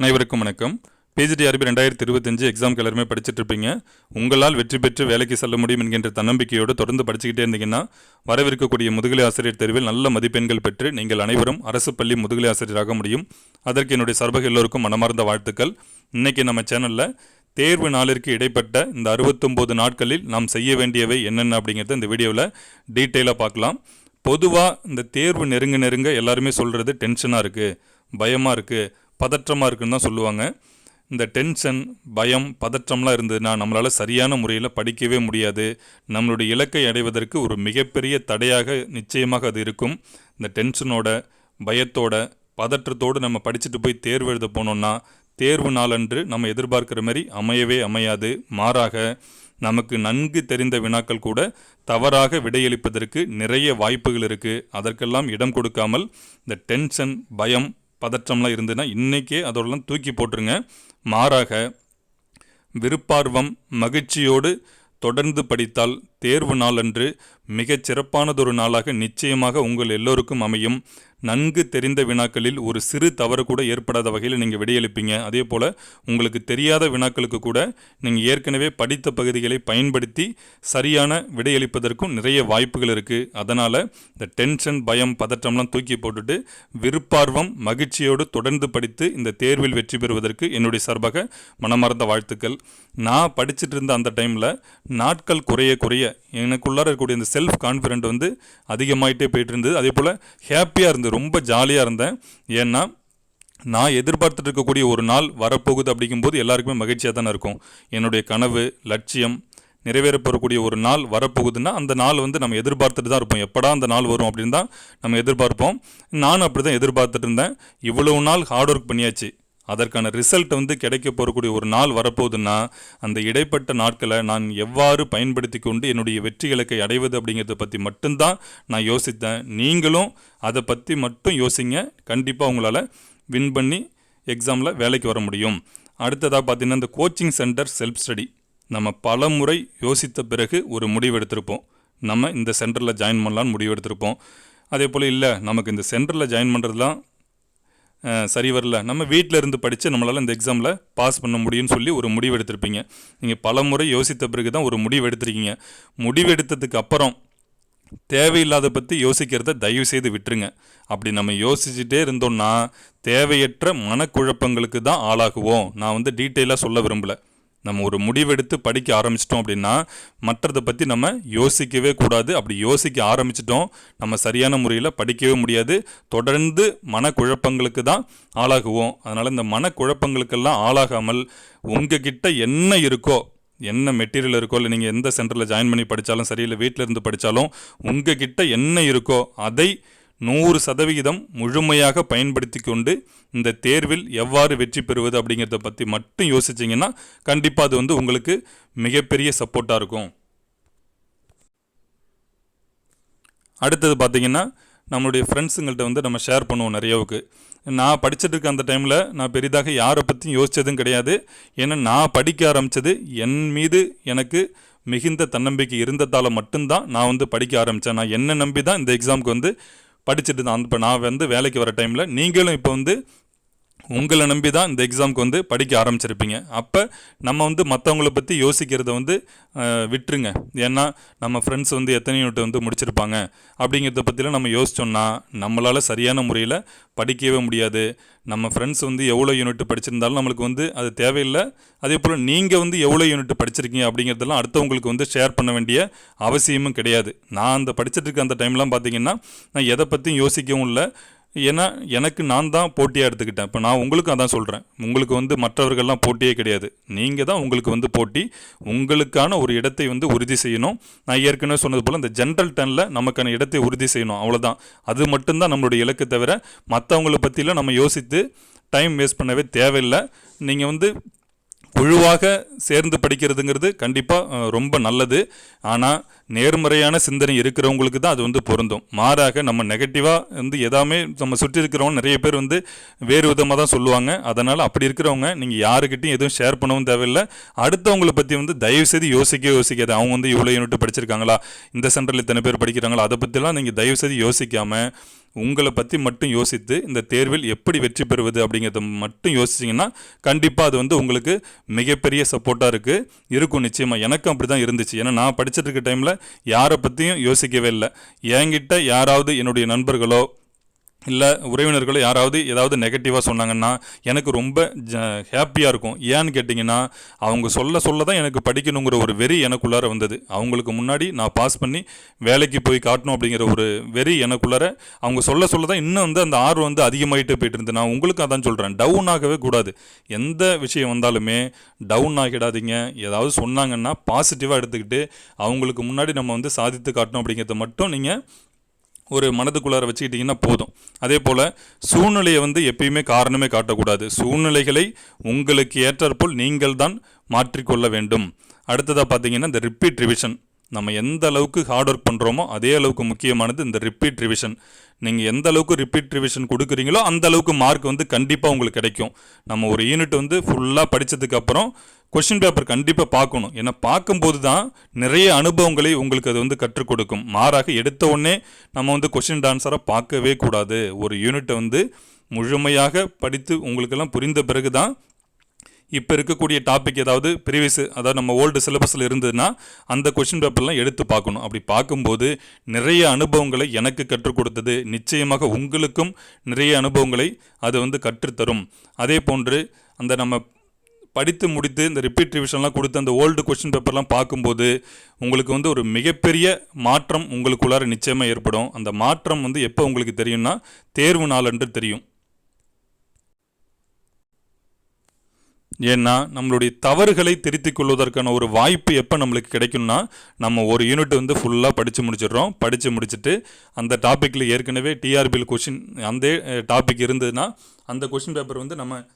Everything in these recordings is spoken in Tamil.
அனைவருக்கும் வணக்கம். பிஜிடி அரபி ரெண்டாயிரத்தி இருபத்தஞ்சு எக்ஸாம்க்கு எல்லாருமே படிச்சுட்டு இருப்பீங்க. உங்களால் வெற்றி பெற்று வேலைக்கு செல்ல முடியும் என்கின்ற தன்னம்பிக்கையோடு தொடர்ந்து படிச்சுக்கிட்டே இருந்தீங்கன்னா வரவிருக்கக்கூடிய முதுகலை ஆசிரியர் தேர்வில் நல்ல மதிப்பெண்கள் பெற்று நீங்கள் அனைவரும் அரசு பள்ளி முதுகலை ஆசிரியராக முடியும். அதற்கு என்னுடைய சர்வக எல்லோருக்கும் மனமார்ந்த வாழ்த்துக்கள். இன்றைக்கி நம்ம சேனலில் தேர்வு நாளிற்கு இடைப்பட்ட இந்த அறுபத்தொம்போது நாட்களில் நாம் செய்ய வேண்டியவை என்னென்ன அப்படிங்கிறத இந்த வீடியோவில் டீட்டெயிலாக பார்க்கலாம். பொதுவாக இந்த தேர்வு நெருங்க நெருங்க எல்லாருமே சொல்கிறது டென்ஷனாக இருக்குது பயமாக இருக்குது பதற்றமாக இருக்குன்னு தான் சொல்லுவாங்க. இந்த டென்ஷன் பயம் பதற்றம்லாம் இருந்ததுன்னா நம்மளால் சரியான முறையில் படிக்கவே முடியாது. நம்மளுடைய இலக்கை அடைவதற்கு ஒரு மிகப்பெரிய தடையாக நிச்சயமாக அது இருக்கும். இந்த டென்ஷனோட பயத்தோட பதற்றத்தோடு நம்ம படிச்சுட்டு போய் தேர்வு எழுத போனோம்னா தேர்வு நாளன்று நம்ம எதிர்பார்க்குற மாதிரி அமையவே அமையாது. மாறாக நமக்கு நன்கு தெரிந்த வினாக்கள் கூட தவறாக விடையளிப்பதற்கு நிறைய வாய்ப்புகள் இருக்குது அதற்கெல்லாம் இடம் கொடுக்காமல் இந்த டென்ஷன் பயம் பதற்றம்லாம் இருந்ததுன்னா இன்றைக்கே அதோடலாம் தூக்கி போட்டுருங்க. மாறாக விருப்பார்வம் மகிழ்ச்சியோடு தொடர்ந்து படித்தால் தேர்வு நாளன்று மிகச் சிறப்பானதொரு நாளாக நிச்சயமாக உங்கள் எல்லோருக்கும் அமையும். நன்கு தெரிந்த வினாக்களில் ஒரு சிறு தவறு கூட ஏற்படாத வகையில் நீங்கள் விடையளிப்பீங்க அதே போல் உங்களுக்கு தெரியாத வினாக்களுக்கு கூட நீங்கள் ஏற்கனவே படித்த பகுதிகளை பயன்படுத்தி சரியான விடையளிப்பதற்கும் நிறைய வாய்ப்புகள் இருக்குது அதனால் இந்த டென்ஷன் பயம் பதற்றம்லாம் தூக்கி போட்டுட்டு விருப்பார்வம் மகிழ்ச்சியோடு தொடர்ந்து படித்து இந்த தேர்வில் வெற்றி பெறுவதற்கு என்னுடைய சார்பாக மனமார்ந்த வாழ்த்துக்கள். நான் படிச்சுட்டு இருந்த அந்த டைமில் நாட்கள் குறைய குறைய எனக்குள்ளார இருக்கக்கூடிய இந்த செல்ஃப் கான்ஃபிடென்ட் வந்து அதிகமாயிட்டே போயிட்டு இருந்தது அதே போல் ஹாப்பியாக இருந்தது ரொம்ப ஜாலியாக இருந்தேன். ஏன்னா நான் எதிர்பார்த்துட்டு இருக்கக்கூடிய ஒரு நாள் வரப்போகுது அப்படிங்கும்போது எல்லாருக்குமே மகிழ்ச்சியாக தானே இருக்கும். என்னுடைய கனவு லட்சியம் நிறைவேறப்படக்கூடிய ஒரு நாள் வரப்போகுதுன்னா அந்த நாள் வந்து நம்ம எதிர்பார்த்துட்டு தான் இருப்போம். எப்படா அந்த நாள் வரும் அப்படின்னு தான் நம்ம எதிர்பார்ப்போம். நானும் அப்படி தான் எதிர்பார்த்துட்டு இருந்தேன். இவ்வளவு நாள் ஹார்ட் ஒர்க் பண்ணியாச்சு. அதற்கான ரிசல்ட் வந்து கிடைக்க போகக்கூடிய ஒரு நாள் வரப்போகுதுன்னா அந்த இடைப்பட்ட நாட்களை நான் எவ்வாறு பயன்படுத்தி கொண்டு என்னுடைய வெற்றி இலக்கை அடைவது அப்படிங்கிறத பற்றி மட்டும்தான் நான் யோசித்தேன். நீங்களும் அதை பற்றி மட்டும் யோசிங்க. கண்டிப்பாக உங்களால் வின் பண்ணி எக்ஸாமில் வேலைக்கு வர முடியும். அடுத்ததாக பார்த்தீங்கன்னா இந்த கோச்சிங் சென்டர் செல்ஃப் ஸ்டடி நம்ம பல முறை யோசித்த பிறகு ஒரு முடிவு எடுத்திருப்போம். நம்ம இந்த சென்டரில் ஜாயின் பண்ணலான்னு முடிவு எடுத்திருப்போம். அதே போல் இல்லை நமக்கு இந்த சென்டரில் ஜாயின் பண்ணுறதுலாம் சரி வரல. நம்ம வீட்டில் இருந்து படித்து நம்மளால் இந்த எக்ஸாமில் பாஸ் பண்ண முடியும்னு சொல்லி ஒரு முடிவு எடுத்திருப்பீங்க. நீங்கள் பல முறை யோசித்த பிறகு தான் ஒரு முடிவு எடுத்திருக்கீங்க. முடிவு எடுத்ததுக்கு அப்புறம் தேவையில்லாத பற்றி யோசிக்கிறத தயவு செய்து விட்டுருங்க. அப்படி நம்ம யோசிச்சுட்டே இருந்தோம்னா தேவையற்ற மனக்குழப்பங்களுக்கு தான் ஆளாகுவோம். நான் வந்து டீட்டெயிலாக சொல்ல விரும்பலை. நம்ம ஒரு முடிவெடுத்து படிக்க ஆரம்பிச்சிட்டோம் அப்படின்னா மற்றதை பற்றி நம்ம யோசிக்கவே கூடாது. அப்படி யோசிக்க ஆரம்பிச்சிட்டோம் நம்ம சரியான முறையில் படிக்கவே முடியாது. தொடர்ந்து மனக்குழப்பங்களுக்கு தான் ஆளாகுவோம். அதனால் இந்த மனக்குழப்பங்களுக்கெல்லாம் ஆளாகாமல் உங்ககிட்ட என்ன இருக்கோ என்ன மெட்டீரியல் இருக்கோ இல்லை நீங்கள் எந்த சென்டரில் ஜாயின் பண்ணி படித்தாலும் சரி இல்லை வீட்டில் இருந்து படித்தாலும் உங்ககிட்ட என்ன இருக்கோ அதை நூறு சதவிகிதம் முழுமையாக பயன்படுத்தி கொண்டு இந்த தேர்வில் எவ்வாறு வெற்றி பெறுவது அப்படிங்கிறத பற்றி மட்டும் யோசிச்சிங்கன்னா கண்டிப்பாக அது வந்து உங்களுக்கு மிகப்பெரிய சப்போர்ட்டாக இருக்கும். அடுத்தது பார்த்தீங்கன்னா நம்மளுடைய ஃப்ரெண்ட்ஸுங்கள்ட்ட வந்து நம்ம ஷேர் பண்ணுவோம் நிறையவுக்கு. நான் படிச்சுட்டு இருக்க அந்த டைமில் நான் பெரிதாக யாரை பற்றியும் யோசித்ததும் கிடையாது. ஏன்னா நான் படிக்க ஆரம்பித்தது என் மீது எனக்கு மிகுந்த தன்னம்பிக்கை இருந்ததால் மட்டும்தான் நான் வந்து படிக்க ஆரம்பித்தேன் நான் என்ன நம்பி தான் இந்த எக்ஸாமுக்கு வந்து படிச்சுட்டு தான் இப்போ நான் வந்து வேலைக்கு வர டைமில் நீங்களும் இப்போ வந்து உங்களை நம்பி தான் இந்த எக்ஸாமுக்கு வந்து படிக்க ஆரம்பிச்சிருப்பீங்க. அப்போ நம்ம வந்து மற்றவங்கள பற்றி யோசிக்கிறத வந்து விட்டுருங்க. ஏன்னா நம்ம ஃப்ரெண்ட்ஸ் வந்து எத்தனை யூனிட் வந்து முடிச்சிருப்பாங்க. அப்படிங்கிறத பற்றிலாம் நம்ம யோசிச்சோம்னா நம்மளால் சரியான முறையில் படிக்கவே முடியாது. நம்ம ஃப்ரெண்ட்ஸ் வந்து எவ்வளோ யூனிட் படிச்சிருந்தாலும் நம்மளுக்கு வந்து அது தேவையில்லை. அதே போல் நீங்கள் வந்து எவ்வளோ யூனிட் படிச்சிருக்கீங்க அப்படிங்கிறதெல்லாம் அடுத்தவங்களுக்கு வந்து ஷேர் பண்ண வேண்டிய அவசியமும் கிடையாது. நான் அந்த படிச்சுட்டு இருக்க அந்த டைம்லாம் பார்த்தீங்கன்னா நான் எதை பற்றியும் யோசிக்கவும் இல்லை. ஏன்னா எனக்கு நான் தான் போட்டியாக எடுத்துக்கிட்டேன். இப்போ நான் உங்களுக்கும் அதான் சொல்கிறேன் உங்களுக்கு வந்து மற்றவர்கள்லாம் போட்டியே கிடையாது. நீங்கள் தான் உங்களுக்கு வந்து போட்டி. உங்களுக்கான ஒரு இடத்தை வந்து உறுதி செய்யணும். நான் ஏற்கனவே சொன்னது போல் இந்த ஜென்ரல் டெனில் நமக்கான இடத்தை உறுதி செய்யணும். அவ்வளோதான் அது மட்டும்தான் நம்மளுடைய இலக்கு தவிர மற்றவங்கள பற்றிலாம் நம்ம யோசித்து டைம் வேஸ்ட் பண்ணவே தேவையில்லை. நீங்கள் வந்து குழுவாக சேர்ந்து படிக்கிறதுங்கிறது கண்டிப்பாக ரொம்ப நல்லது. ஆனால் நேர்மறையான சிந்தனை இருக்கிறவங்களுக்கு தான் அது வந்து பொருந்தும். மாறாக நம்ம நெகட்டிவாக வந்து எதாமே நம்ம சுற்றி இருக்கிறவங்க நிறைய பேர் வந்து வேறு விதமாக தான் சொல்லுவாங்க. அதனால் அப்படி இருக்கிறவங்க நீங்கள் யாருக்கிட்டையும் எதுவும் ஷேர் பண்ணவும் தேவையில்லை. அடுத்தவங்களை பற்றி வந்து தயவு செய்து யோசிக்காது. அவங்க வந்து இவ்வளோ யூனிட் படிச்சிருக்காங்களா? இந்த சென்டரில் இத்தனை பேர் படிக்கிறாங்களா? அதை பற்றிலாம் நீங்கள் தயவு செய்து யோசிக்காமல் உங்களை பற்றி மட்டும் யோசித்து இந்த தேர்வில் எப்படி வெற்றி பெறுவது அப்படிங்கிறத மட்டும் யோசிச்சிங்கன்னா கண்டிப்பாக அது வந்து உங்களுக்கு மிகப்பெரிய சப்போர்ட்டாக இருக்குது இருக்கும் நிச்சயமாக எனக்கும் அப்படி தான் இருந்துச்சு. ஏன்னா நான் படிச்சுட்டு இருக்க டைமில் யாரை பற்றியும் யோசிக்கவே இல்லை. என்கிட்ட யாராவது என்னுடைய நண்பர்களோ இல்லை உறவினர்கள் யாராவது ஏதாவது நெகட்டிவாக சொன்னாங்கன்னா எனக்கு ரொம்ப ஜ ஹாப்பியாக இருக்கும். ஏன்னு கேட்டிங்கன்னா அவங்க சொல்ல சொல்ல தான் எனக்கு படிக்கணுங்கிற ஒரு வெறி எனக்குள்ளார வந்தது. அவங்களுக்கு முன்னாடி நான் பாஸ் பண்ணி வேலைக்கு போய் காட்டணும் அப்படிங்கிற ஒரு வெறி எனக்குள்ளார அவங்க சொல்ல சொல்ல தான் இன்னும் வந்து அந்த ஆர்வம் வந்து அதிகமாகிட்டே போயிட்டு இருந்து நான் உங்களுக்கு அதான் சொல்கிறேன் டவுன் ஆகவே கூடாது. எந்த விஷயம் வந்தாலுமே டவுன் ஆகிடாதீங்க. ஏதாவது சொன்னாங்கன்னா பாசிட்டிவாக எடுத்துக்கிட்டு அவங்களுக்கு முன்னாடி நம்ம வந்து சாதித்து காட்டணும் அப்படிங்கிறத மட்டும் நீங்கள் ஒரு மனதுக்குள்ளார வச்சுக்கிட்டிங்கன்னா போதும். அதே போல் சூழ்நிலையை வந்து எப்பயுமே காரணமே காட்டக்கூடாது. சூழ்நிலைகளை உங்களுக்கு ஏற்றாற்போல் நீங்கள் தான் மாற்றிக்கொள்ள வேண்டும். அடுத்ததாக பார்த்தீங்கன்னா இந்த ரிப்பீட் ரிவிஷன் நம்ம எந்த அளவுக்கு ஹார்ட் ஒர்க் பண்ணுறோமோ அதே அளவுக்கு முக்கியமானது இந்த ரிப்பீட் ரிவிஷன் நீங்கள் எந்த அளவுக்கு ரிப்பீட் ரிவிஷன் கொடுக்குறீங்களோ அந்த அளவுக்கு மார்க் வந்து கண்டிப்பாக உங்களுக்கு கிடைக்கும். நம்ம ஒரு யூனிட் வந்து ஃபுல்லாக படித்ததுக்கப்புறம் கொஷின் பேப்பர் கண்டிப்பாக பார்க்கணும். ஏன்னா பார்க்கும்போது தான் நிறைய அனுபவங்களை உங்களுக்கு அது வந்து கற்றுக் கொடுக்கும். மாறாக எடுத்த உடனே நம்ம வந்து கொஷின் ஆன்சரை பார்க்கவே கூடாது. ஒரு யூனிட்டை வந்து முழுமையாக படித்து உங்களுக்கெல்லாம் புரிந்த பிறகு தான் இப்போ இருக்கக்கூடிய டாபிக் ஏதாவது ப்ரீவியஸ் அதாவது நம்ம ஓல்டு சிலபஸில் இருந்ததுன்னா அந்த கொஷின் பேப்பர்லாம் எடுத்து பார்க்கணும். அப்படி பார்க்கும்போது நிறைய அனுபவங்களை எனக்கு கற்றுக் கொடுத்தது. நிச்சயமாக உங்களுக்கும் நிறைய அனுபவங்களை அது வந்து கற்றுத்தரும் அதே போன்று அந்த நம்ம படித்து முடித்து இந்த ரிப்பீட் ரிவிஷன்லாம் கொடுத்து அந்த ஓல்டு கொஷின் பேப்பர்லாம் பார்க்கும்போது உங்களுக்கு வந்து ஒரு மிகப்பெரிய மாற்றம் உங்களுக்குள்ளார நிச்சயமாக ஏற்படும். அந்த மாற்றம் வந்து எப்போ உங்களுக்கு தெரியும்னா தேர்வு நாளன்று தெரியும். ஏன்னா நம்மளுடைய தவறுகளை திருத்திக் கொள்வதற்கான ஒரு வாய்ப்பு எப்போ நம்மளுக்கு கிடைக்கும்னா நம்ம ஒரு யூனிட் வந்து ஃபுல்லாக படித்து முடிச்சிடுறோம். படித்து முடிச்சுட்டு அந்த டாப்பிக்கில் ஏற்கனவே டிஆர்பியில் கொஷின் அந்த டாபிக் இருந்ததுன்னா அந்த கொஷின் பேப்பர் வந்து நம்ம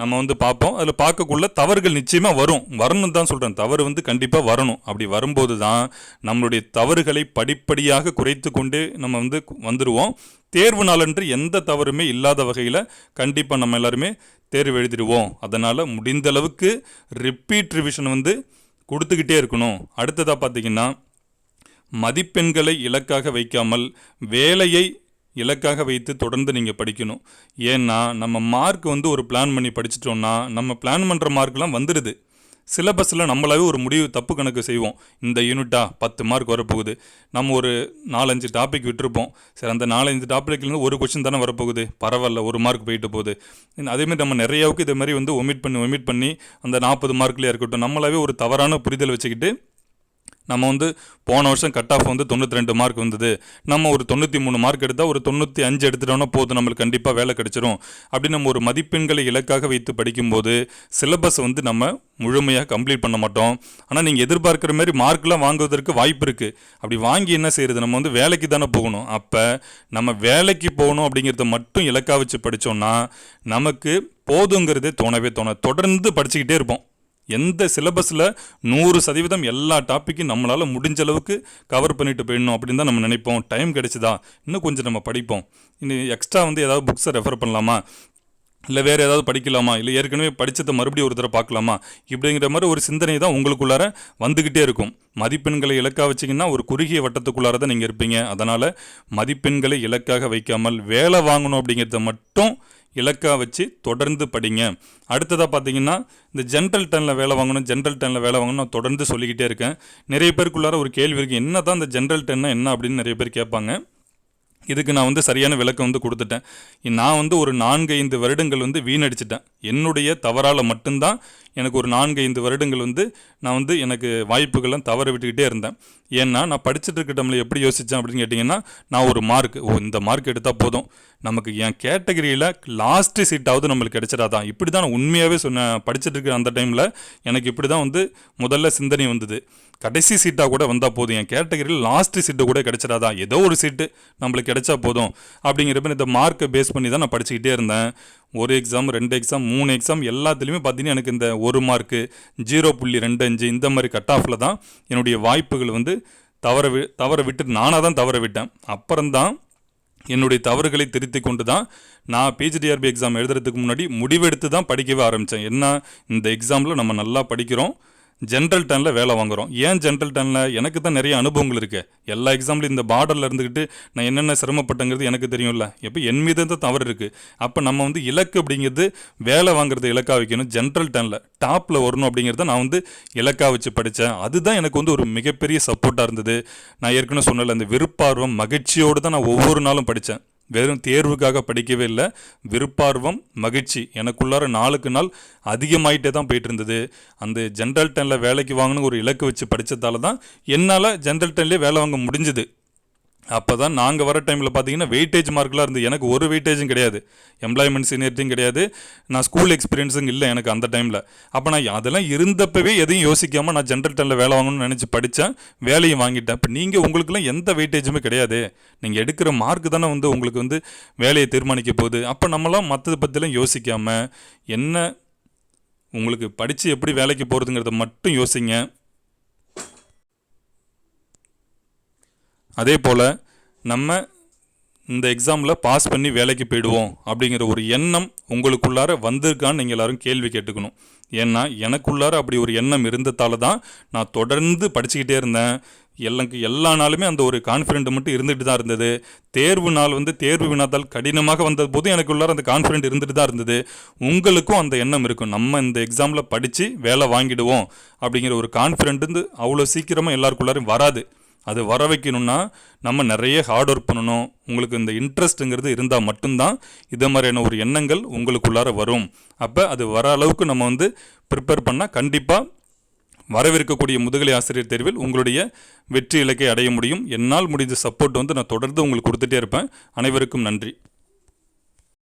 நம்ம வந்து பார்ப்போம். அதில் பார்க்கக்குள்ள தவறுகள் நிச்சயமாக வரும். வரணும் தான் சொல்கிறேன் தவறு வந்து கண்டிப்பாக வரணும். அப்படி வரும்போது தான் நம்மளுடைய தவறுகளை படிப்படியாக குறைத்து கொண்டு நம்ம வந்து வந்துடுவோம் தேர்வு நாளன்று எந்த தவறுமே இல்லாத வகையில் கண்டிப்பாக நம்ம எல்லாருமே தேர்வு எழுதிடுவோம். அதனால் முடிந்த அளவுக்கு ரிப்பீட் ரிவிஷன் வந்து கொடுத்துக்கிட்டே இருக்கணும். அடுத்ததாக பார்த்தீங்கன்னா மதிப்பெண்களை இலக்காக வைக்காமல் வேலையை இலக்காக வைத்து தொடர்ந்து நீங்கள் படிக்கணும். ஏன்னா நம்ம மார்க் வந்து ஒரு பிளான் பண்ணி படிச்சிட்டோம்னா நம்ம பிளான் பண்ணுற மார்க்லாம் வந்துடுது சிலபஸில் நம்மளாவே ஒரு முடிவு தப்பு கணக்கு செய்வோம். இந்த யூனிட்டா பத்து மார்க் வரப்போகுது. நம்ம ஒரு நாலஞ்சு டாபிக் விட்டுருப்போம். சரி அந்த நாலஞ்சு டாப்பிக்லேருந்து ஒரு கொஷின் தானே வரப்போகுது. பரவாயில்ல ஒரு மார்க் போயிட்டு போகுது. அதேமாதிரி நம்ம நிறையாவுக்கு இதே மாதிரி வந்து ஒமிட் பண்ணி ஒமிட் பண்ணி அந்த நாற்பது மார்க்லேயே இருக்கட்டும். நம்மளாவே ஒரு தவறான புரிதல் வச்சுக்கிட்டு நம்ம வந்து போன வருஷம் கட் ஆஃப் வந்து தொண்ணூற்றி ரெண்டு மார்க் வந்தது. நம்ம ஒரு தொண்ணூற்றி மூணு மார்க் எடுத்தால் ஒரு தொண்ணூற்றி அஞ்சு எடுத்துட்டோம்னா போதும் நம்மளுக்கு கண்டிப்பாக வேலை கிடைச்சிரும். அப்படி நம்ம ஒரு மதிப்பெண்களை இலக்காக வைத்து படிக்கும்போது சிலபஸ் வந்து நம்ம முழுமையாக கம்ப்ளீட் பண்ண மாட்டோம். ஆனால் நீங்கள் எதிர்பார்க்குற மாதிரி மார்க்லாம் வாங்குவதற்கு வாய்ப்பு இருக்குது அப்படி வாங்கி என்ன செய்கிறது நம்ம வந்து வேலைக்கு தானே போகணும். அப்போ நம்ம வேலைக்கு போகணும் அப்படிங்கிறத மட்டும் இலக்காக வச்சு படித்தோம்னா நமக்கு போதுங்கிறதே தோணவே தோண தொடர்ந்து படிச்சுக்கிட்டே இருப்போம். எந்த சிலபஸில் நூறு சதவீதம் எல்லா டாப்பிக்கும் நம்மளால் முடிஞ்ச அளவுக்கு கவர் பண்ணிட்டு போயிடணும் அப்படின்னு தான் நம்ம நினைப்போம். டைம் கிடைச்சிதா? இன்னும் கொஞ்சம் நம்ம படிப்போம். இன்னும் எக்ஸ்ட்ரா வந்து ஏதாவது புக்ஸை ரெஃபர் பண்ணலாமா? இல்லை வேறு ஏதாவது படிக்கலாமா? இல்லை ஏற்கனவே படித்ததை மறுபடியும் ஒரு தடவை பார்க்கலாமா? இப்படிங்கிற மாதிரி ஒரு சிந்தனை தான் உங்களுக்குள்ளார வந்துக்கிட்டே இருக்கும். மதிப்பெண்களை இலக்காக வச்சிங்கன்னா ஒரு குறுகிய வட்டத்துக்குள்ளார தான் நீங்கள் இருப்பீங்க. அதனால் மதிப்பெண்களை இலக்காக வைக்காமல் வேலை வாங்கணும் அப்படிங்கிறத மட்டும் இலக்காக வச்சு தொடர்ந்து படிங்க. அடுத்ததாக பார்த்தீங்கன்னா இந்த ஜென்ரல் டனில் வேலை வாங்கணும் ஜென்ரல் டனில் வேலை வாங்கணும் நான் தொடர்ந்து சொல்லிக்கிட்டே இருக்கேன். நிறைய பேருக்குள்ளார ஒரு கேள்வி இருக்குது என்ன தான் இந்த ஜென்ரல் டென்னா என்ன அப்படின்னு நிறைய பேர் கேட்பாங்க. இதுக்கு நான் வந்து சரியான விளக்கம் வந்து கொடுத்துட்டேன். நான் வந்து ஒரு நான்கு ஐந்து வருடங்கள் வந்து வீணடிச்சிட்டேன். என்னுடைய தவறால் மட்டும்தான் எனக்கு ஒரு நான்கு ஐந்து வருடங்கள் வந்து நான் வந்து எனக்கு வாய்ப்புகள்லாம் தவற விட்டுக்கிட்டே இருந்தேன். ஏன்னா நான் படிச்சுட்டு இருக்க டைமில் எப்படி யோசித்தேன் அப்படின்னு கேட்டிங்கன்னா நான் ஒரு மார்க் ஓ இந்த மார்க் எடுத்தால் போதும். நமக்கு என் கேட்டகரியில் லாஸ்ட்டு சீட்டாவது நம்மளுக்கு கிடைச்சிடாதான் இப்படி தான் நான் உண்மையாகவே சொன்னேன். படிச்சுட்டு இருக்கிற அந்த டைமில் எனக்கு இப்படி தான் வந்து முதல்ல சிந்தனை வந்தது. கடைசி சீட்டாக கூட வந்தால் போதும். என் கேட்டகரியில் லாஸ்ட்டு சீட்டு கூட கிடைச்சிடாதா? ஏதோ ஒரு சீட்டு நம்மளுக்கு கிடைச்சா போதும். அப்படிங்கிறப்ப இந்த மார்க்கை பேஸ் பண்ணி தான் நான் படிச்சுக்கிட்டே இருந்தேன். ஒரு எக்ஸாம் ரெண்டு எக்ஸாம் மூணு எக்ஸாம் எல்லாத்துலேயுமே பார்த்தீங்கன்னா எனக்கு இந்த ஒரு மார்க்கு ஜீரோ புள்ளி ரெண்டு அஞ்சு இந்த மாதிரி கட் ஆஃபில் தான் என்னுடைய வாய்ப்புகள் வந்து தவற வி தவற விட்டு நானாக தான் தவற விட்டேன். அப்புறம்தான் என்னுடைய தவறுகளை திருத்தி கொண்டு தான் நான் பிஜிடிஆர்பி எக்ஸாம் எழுதுறதுக்கு முன்னாடி முடிவெடுத்து தான் படிக்கவே ஆரம்பித்தேன் என்ன இந்த எக்ஸாமில் நம்ம நல்லா படிக்கிறோம். ஜென்ரல் டனில் வேலை வாங்குகிறோம் ஏன் ஜென்ரல் டனில் எனக்கு தான் நிறைய அனுபவங்கள் இருக்குது எல்லா எக்ஸாம்லையும் இந்த பார்டரில் இருந்துக்கிட்டு நான் என்னென்ன சிரமப்பட்டங்கிறது எனக்கு தெரியும்ல. எப்போ என் மீது தான் தவறு இருக்குது அப்போ நம்ம வந்து இலக்கு அப்படிங்கிறது வேலை வாங்குறது இலக்காக வைக்கணும். ஜென்ரல் டனில் டாப்பில் வரணும் அப்படிங்கிறத நான் வந்து இலக்காக வச்சு படித்தேன் அதுதான் எனக்கு வந்து ஒரு மிகப்பெரிய சப்போர்ட்டாக இருந்தது. நான் ஏற்கனவே சொன்னல அந்த விருப்பார்வம் மகிழ்ச்சியோடு தான் நான் ஒவ்வொரு நாளும் படித்தேன் வெறும் தேர்வுக்காக படிக்கவே இல்லை. விருப்பார்வம் மகிழ்ச்சி எனக்குள்ளார நாளுக்கு நாள் அதிகமாயிட்டே தான் போயிட்டு இருந்தது அந்த ஜென்ரல் டெனில் வேலைக்கு வாங்கணும் ஒரு இலக்கு வச்சு படித்ததால தான் என்னால் ஜென்ரல் டென்லேயே வேலை வாங்க முடிஞ்சுது. அப்போ தான் நாங்கள் வர டைமில் பார்த்தீங்கன்னா வெயிட்டேஜ் மார்க்லாம் இருந்து எனக்கு ஒரு வெயிட்டேஜும் கிடையாது. எம்ப்ளாய்மெண்ட் சீனியர்ட்டியும் கிடையாது. நான் ஸ்கூல் எக்ஸ்பீரியன்ஸும் இல்லை எனக்கு அந்த டைமில் அப்போ நான் அதெல்லாம் இருந்தப்பவே எதையும் யோசிக்காமல் நான் ஜென்ரல் டென்னில் வேலை வாங்கணும்னு நினச்சி படித்தேன் வேலையும் வாங்கிட்டேன். இப்போ நீங்கள் உங்களுக்குலாம் எந்த வெயிட்டேஜுமே கிடையாது. நீங்கள் எடுக்கிற மார்க் தானே வந்து உங்களுக்கு வந்து வேலையை தீர்மானிக்க போகுது. அப்போ நம்மளாம் மற்றது பற்றிலாம் யோசிக்காமல் என்ன உங்களுக்கு படித்து எப்படி வேலைக்கு போகிறதுங்கிறத மட்டும் யோசிங்க. அதே போல் நம்ம இந்த எக்ஸாமில் பாஸ் பண்ணி வேலைக்கு போயிடுவோம் அப்படிங்கிற ஒரு எண்ணம் உங்களுக்குள்ளார வந்திருக்கான்னு நீங்கள் எல்லாரும் கேள்வி கேட்டுக்கணும். ஏன்னா எனக்குள்ளார அப்படி ஒரு எண்ணம் இருந்ததால தான் நான் தொடர்ந்து படிச்சுக்கிட்டே இருந்தேன். எனக்கு எல்லா நாளுமே அந்த ஒரு கான்ஃபிடென்ட் மட்டும் இருந்துகிட்டு தான் இருந்தது. தேர்வு நாள் வந்து தேர்வு வினாத்தால் கடினமாக வந்தது போதும் எனக்குள்ளார அந்த கான்ஃபிடென்ட் இருந்துட்டு தான் இருந்தது. உங்களுக்கும் அந்த எண்ணம் இருக்கும். நம்ம இந்த எக்ஸாமில் படித்து வேலை வாங்கிடுவோம் அப்படிங்கிற ஒரு கான்ஃபிடென்ட் வந்து அவ்வளோ சீக்கிரமாக எல்லாருக்குள்ளாரையும் வராது. அது வர வைக்கணும்னா நம்ம நிறைய ஹார்ட் ஒர்க் பண்ணணும். உங்களுக்கு இந்த இன்ட்ரெஸ்ட்டுங்கிறது இருந்தால் மட்டும்தான் இதை மாதிரியான ஒரு எண்ணங்கள் உங்களுக்குள்ளார வரும். அப்போ அது வர அளவுக்கு நம்ம வந்து ப்ரிப்பேர் பண்ணால் கண்டிப்பாக வரவிருக்கக்கூடிய முதுகலை ஆசிரியர் தேர்வில் உங்களுடைய வெற்றி இலக்கை அடைய முடியும். என்னால் முடிந்த சப்போர்ட் வந்து நான் தொடர்ந்து உங்களுக்கு கொடுத்துட்டே இருப்பேன். அனைவருக்கும் நன்றி.